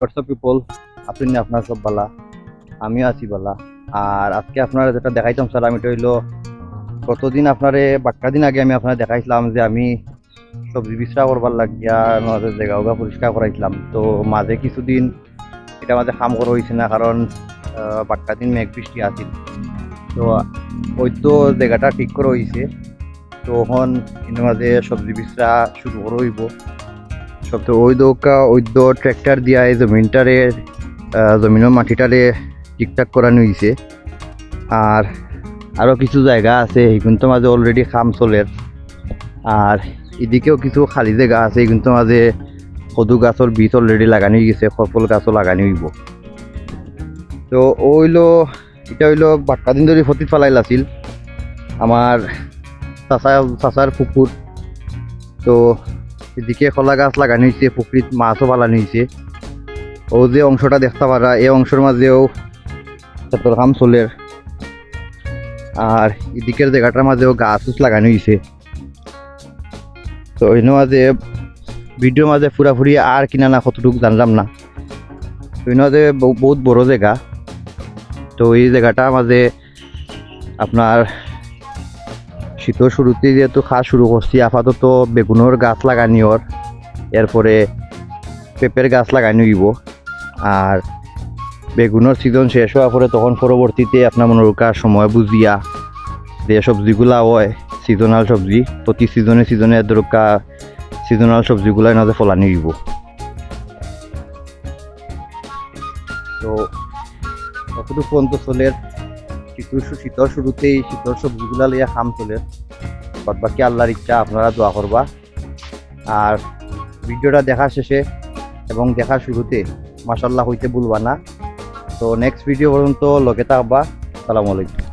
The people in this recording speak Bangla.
হোয়াটসঅ্যাপ পিপল আপনি আপনার সব বালা। আমিও আছি বালা। আর আজকে আপনারা যেটা দেখাইতাম স্যার আমি তো হইল আপনারে বাক্কা দিন আগে আমি আপনারা দেখাইছিলাম যে আমি সবজি বিচরা করবার লাগিয়া আমাদের জায়গা ওগা পরিষ্কার করাইছিলাম। তো মাঝে কিছুদিন এটা মাঝে কাম করা হয়েছে না, কারণ বাক্কা দিন মেঘ বৃষ্টি আছিল। তো, ওই তো জায়গাটা ঠিক করা হয়েছে তো এখন মাঝে সবজি বিশ্রা শুরু করে হইব। সব তো ওই দোকা দো ট্র্যাক্টর দিয়া এই জমিনটারে জমিনের মাটিটারে ঠিকঠাক করানো হয়েছে আর আরও কিছু জায়গা আছে কিন্তু মাঝে অলরেডি খাম চলের আর এদিকেও কিছু খালি জায়গা আছে কিন্তু মাঝে সদু গাছর বীজ অলরেডি লাগানো গেছে ফল গাছও লাগানো হইব। তো ওইলো, এটা হইল বাক্কা দিন ধরে ফতিত ফেলাইল আছিল আমার চাচা চাচার পুকুর তো এদিকে কলা গাছ লাগানো হয়েছে পুকুরিত মাছও ফালানো হয়েছে ও যে অংশটা দেখতে পারা, এই অংশের মাঝেও ক্ষেত্র কাম চলের আর এদিকের জায়গাটার মাঝেও গাছ লাগানো হয়েছে তো এর মাঝে, ভিডিওর মাঝে ফুরাফুরি আর কিনা না, কতটুকু জানলাম না। এর মাঝে বহু- বহুত বড় জায়গা। তো এই জায়গাটা মাঝে আপনার শীতের শুরুতে যেহেতু খাস শুরু করছি, আপাতত বেগুনের গাছ লাগানি লাগানিওর এরপরে পেঁপের গাছ লাগানো হইব। আর বেগুনের সিজন শেষ হওয়ার পরে তখন পরবর্তীতে আপনার মনে রাখার সময় বুঝিয়া যে সবজিগুলা হয় সিজনাল সবজি, প্রতি সিজনে সিজনে দরকা সিজনাল সবজিগুলা এনাদের ফলানি হইব। তো কতটুকু পর্যন্ত চলের শীতের শু- শীতের শুরুতেই শীতের সবজিগুলা লইয়া খাম চলে। বাকি আল্লাহর ইচ্ছা, আপনারা দোয়া করবা। আর ভিডিওটা দেখার শেষে এবং দেখা শুরুতে মাসাল্লাহ হইতে ভুলবা না। তো নেক্সট ভিডিও পর্যন্ত লগে থাকবা। সালামু আলাইকুম।